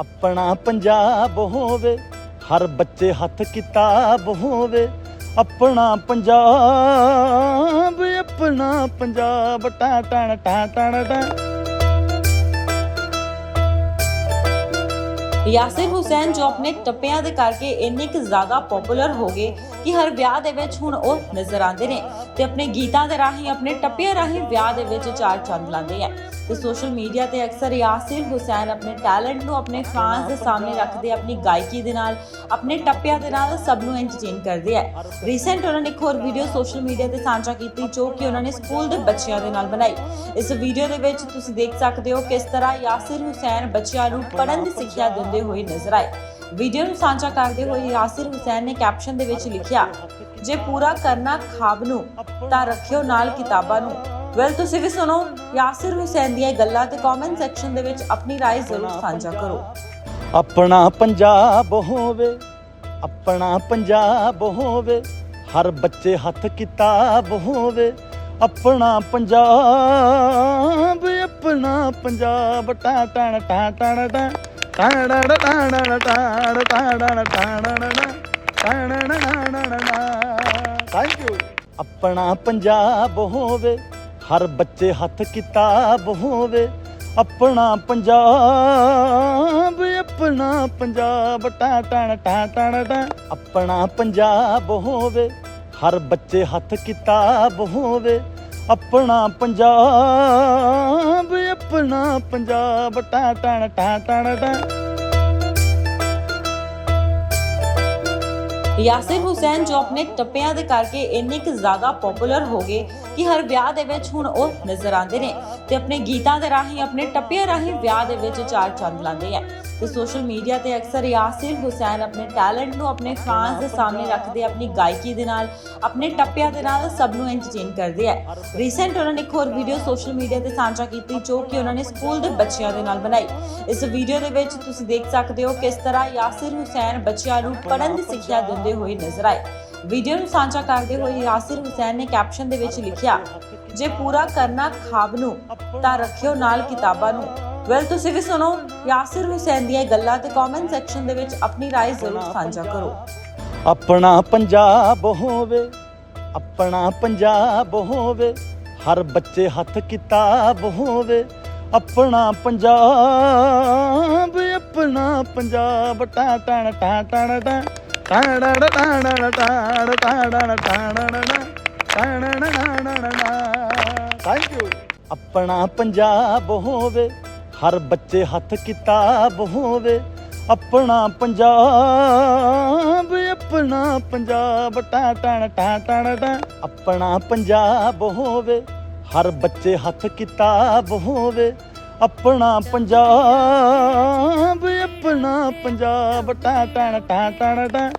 ਆਪਣਾ ਪੰਜਾਬ ਹੋਵੇ, ਹਰ ਬੱਚੇ ਹੱਥ ਕਿਤਾਬ ਹੋਵੇ, ਆਪਣਾ ਪੰਜਾਬ ਆਪਣਾ ਪੰਜਾਬ, ਟਾ ਟਣ ਟਾ ਟਣ ਟਾ। ਯਾਸਿਰ ਹੁਸੈਨ ਜੋ ਆਪਣੇ ਟੱਪਿਆਂ ਦੇ ਕਰਕੇ ਇੰਨੇ ਕੁ ਜ਼ਿਆਦਾ ਪਪੂਲਰ ਹੋ ਗਏ ਕਿ ਹਰ ਵਿਆਹ ਦੇ ਵਿੱਚ ਹੁਣ ਉਹ ਨਜ਼ਰ ਆਉਂਦੇ ਨੇ ਤੇ ਆਪਣੇ ਗੀਤਾਂ ਦੇ ਰਾਹੀਂ, ਆਪਣੇ ਟੱਪਿਆਂ ਰਾਹੀਂ ਵਿਆਹ ਦੇ ਵਿੱਚ ਚਾਰ ਚੰਦ ਲਾਉਂਦੇ ਆ। ਤੇ ਸੋਸ਼ਲ ਮੀਡੀਆ ਤੇ ਅਕਸਰ ਯਾਸਿਰ ਹੁਸੈਨ ਆਪਣੇ ਟੈਲੈਂਟ ਨੂੰ ਆਪਣੇ ਫੈਨਸ ਦੇ ਸਾਹਮਣੇ ਰੱਖਦੇ ਆਪਣੀ ਗਾਇਕੀ ਦੇ ਨਾਲ, ਆਪਣੇ ਟੱਪਿਆਂ ਦੇ ਨਾਲ ਸਭ ਨੂੰ ਐਂਟਰਟੇਨ ਕਰਦੇ ਆ। ਰੀਸੈਂਟ ਉਹਨਾਂ ਨੇ ਇੱਕ ਹੋਰ ਵੀਡੀਓ ਸੋਸ਼ਲ ਮੀਡੀਆ ਤੇ ਸਾਂਝਾ ਕੀਤੀ ਜੋ ਕਿ ਉਹਨਾਂ ਨੇ ਸਕੂਲ ਦੇ ਬੱਚਿਆਂ ਦੇ ਨਾਲ ਬਣਾਈ। ਇਸ ਵੀਡੀਓ ਦੇ ਵਿੱਚ ਤੁਸੀਂ ਦੇਖ ਸਕਦੇ ਹੋ ਕਿਸ ਤਰ੍ਹਾਂ ਯਾਸਿਰ ਹੁਸੈਨ ਬੱਚਿਆਂ ਨੂੰ ਪੜ੍ਹਨ ਦੀ ਸਿੱਖਿਆ ਦਿੰਦੇ ਹੋਏ ਨਜ਼ਰ ਆਏ ਵੀਡੀਓ ਨੂੰ ਸਾਂਝਾ ਕਰਦੇ ਹੋਏ ਯਾਸਿਰ ਹੁਸੈਨ ਨੇ ਕੈਪਸ਼ਨ ਦੇ ਵਿੱਚ ਲਿਖਿਆ ਜੇ ਪੂਰਾ ਕਰਨਾ ਖਾਬ ਨੂੰ ਤਾਂ ਰੱਖਿਓ ਨਾਲ ਕਿਤਾਬਾਂ ਨੂੰ ਵੈਲ ਤੁਸੀਂ ਵੀ ਸੁਣੋ ਯਾਸਿਰ ਹੁਸੈਨ ਦੀਆਂ ਇਹ ਗੱਲਾਂ ਤੇ ਕਮੈਂਟ ਸੈਕਸ਼ਨ ਦੇ ਵਿੱਚ ਆਪਣੀ رائے ਜ਼ਰੂਰ ਸਾਂਝਾ ਕਰੋ ਆਪਣਾ ਪੰਜਾਬ ਹੋਵੇ ਆਪਣਾ ਪੰਜਾਬ ਹੋਵੇ ਹਰ ਬੱਚੇ ਹੱਥ ਕਿਤਾਬ ਹੋਵੇ ਆਪਣਾ ਪੰਜਾਬ ਆਪਣਾ ਪੰਜਾਬ ਟਾ ਟਣ ਟਾ ਟਣ ਟਾ ਟਾੜੜ ਟਾੜੜ ਟਾੜ ਥੈਂਕ ਯੂ ਆਪਣਾ ਪੰਜਾਬ ਹੋਵੇ, ਹਰ ਬੱਚੇ ਹੱਥ ਕਿਤਾਬ ਹੋਵੇ, ਆਪਣਾ ਪੰਜਾਬ ਆਪਣਾ ਪੰਜਾਬ, ਟਾ ਟਣ ਟਾ ਟਣ ਟਾ। ਆਪਣਾ ਪੰਜਾਬ ਹੋਵੇ, ਹਰ ਬੱਚੇ ਹੱਥ ਕਿਤਾਬ ਹੋਵੇ, ਆਪਣਾ ਪੰਜਾਬ ਆਪਣਾ ਪੰਜਾਬ ਟਾ ਟਣ ਟਾ ਟਣ ਟਾ। ਯਾਸਿਰ ਹੁਸੈਨ ਜੋ ਆਪਣੇ ਟੱਪਿਆਂ ਦੇ ਕਰਕੇ ਇੰਨੇ ਕੁ ਜ਼ਿਆਦਾ ਪਪੂਲਰ ਹੋ ਗਏ ਕਿ ਹਰ ਵਿਆਹ ਦੇ ਵਿੱਚ ਹੁਣ ਉਹ ਨਜ਼ਰ ਆਉਂਦੇ ਨੇ ਤੇ ਆਪਣੇ ਗੀਤਾਂ ਦੇ ਰਾਹੀਂ, ਆਪਣੇ ਟੱਪਿਆਂ ਰਾਹੀਂ ਵਿਆਹ ਦੇ ਵਿੱਚ ਚਾਰ ਚੰਦ ਲਾਉਂਦੇ ਆ। ਤੇ ਸੋਸ਼ਲ ਮੀਡੀਆ ਤੇ ਅਕਸਰ ਯਾਸਿਰ ਹੁਸੈਨ ਆਪਣੇ ਟੈਲੈਂਟ ਨੂੰ ਆਪਣੇ ਫੈਨਸ ਦੇ ਸਾਹਮਣੇ ਰੱਖਦੇ ਆਪਣੀ ਗਾਇਕੀ ਦੇ ਨਾਲ, ਆਪਣੇ ਟੱਪਿਆਂ ਦੇ ਨਾਲ ਸਭ ਨੂੰ ਐਂਟਰਟੇਨ ਕਰਦੇ ਆ। ਰੀਸੈਂਟ ਉਹਨਾਂ ਨੇ ਇੱਕ ਹੋਰ ਵੀਡੀਓ ਸੋਸ਼ਲ ਮੀਡੀਆ ਤੇ ਸਾਂਝਾ ਕੀਤੀ ਜੋ ਕਿ ਉਹਨਾਂ ਨੇ ਸਕੂਲ ਦੇ ਬੱਚਿਆਂ ਦੇ ਨਾਲ ਬਣਾਈ। ਇਸ ਵੀਡੀਓ ਦੇ ਵਿੱਚ ਤੁਸੀਂ ਦੇਖ ਸਕਦੇ ਹੋ ਕਿਸ ਤਰ੍ਹਾਂ ਯਾਸਿਰ ਹੁਸੈਨ ਬੱਚਿਆਂ ਨੂੰ ਪੜ੍ਹਨ ਦੀ ਸਿੱਖਿਆ ਦਿੰਦੇ ਹੋਏ ਨਜ਼ਰ ਆਏ ਵੀਡੀਓ ਨੂੰ ਸਾਂਝਾ ਕਰਦੇ ਹੋਏ ਯਾਸਿਰ ਹੁਸੈਨ ਨੇ ਕੈਪਸ਼ਨ ਦੇ ਵਿੱਚ ਲਿਖਿਆ ਜੇ ਪੂਰਾ ਕਰਨਾ ਖਾਬ ਨੂੰ ਤਾਂ ਰੱਖਿਓ ਨਾਲ ਕਿਤਾਬਾਂ ਨੂੰ ਵੈਲ ਤੁਸੀਂ ਵੀ ਸੁਣੋ ਯਾਸਿਰ ਹੁਸੈਨ ਦੀਆਂ ਇਹ ਗੱਲਾਂ ਤੇ ਕਮੈਂਟ ਸੈਕਸ਼ਨ ਦੇ ਵਿੱਚ ਆਪਣੀ رائے ਜ਼ਰੂਰ ਸਾਂਝਾ ਕਰੋ ਆਪਣਾ ਪੰਜਾਬ ਹੋਵੇ ਆਪਣਾ ਪੰਜਾਬ ਹੋਵੇ ਹਰ ਬੱਚੇ ਹੱਥ ਕਿਤਾਬ ਹੋਵੇ ਆਪਣਾ ਪੰਜਾਬ ਆਪਣਾ ਪੰਜਾਬ ਟਾ ਟਣ ਟਾ ਟਣ ਟਾ ਟਾੜੜ ਟਾੜੜ ਟਾੜ ਟਾੜੜ ਟਾੜੜ ਥੈਂਕ ਯੂ ਆਪਣਾ ਪੰਜਾਬ ਹੋਵੇ, ਹਰ ਬੱਚੇ ਹੱਥ ਕਿਤਾਬ ਹੋਵੇ, ਆਪਣਾ ਪੰਜਾਬ ਆਪਣਾ ਪੰਜਾਬ, ਟਾ ਟਣ ਟਾ ਟਣ ਟਾ ਆਪਣਾ ਪੰਜਾਬ ਹੋਵੇ, ਹਰ ਬੱਚੇ ਹੱਥ ਕਿਤਾਬ ਹੋਵੇ, ਆਪਣਾ ਪੰਜਾਬ ਆਪਣਾ ਪੰਜਾਬ, ਟਾ ਟਣ ਟਾ ਟਣ ਟਾ।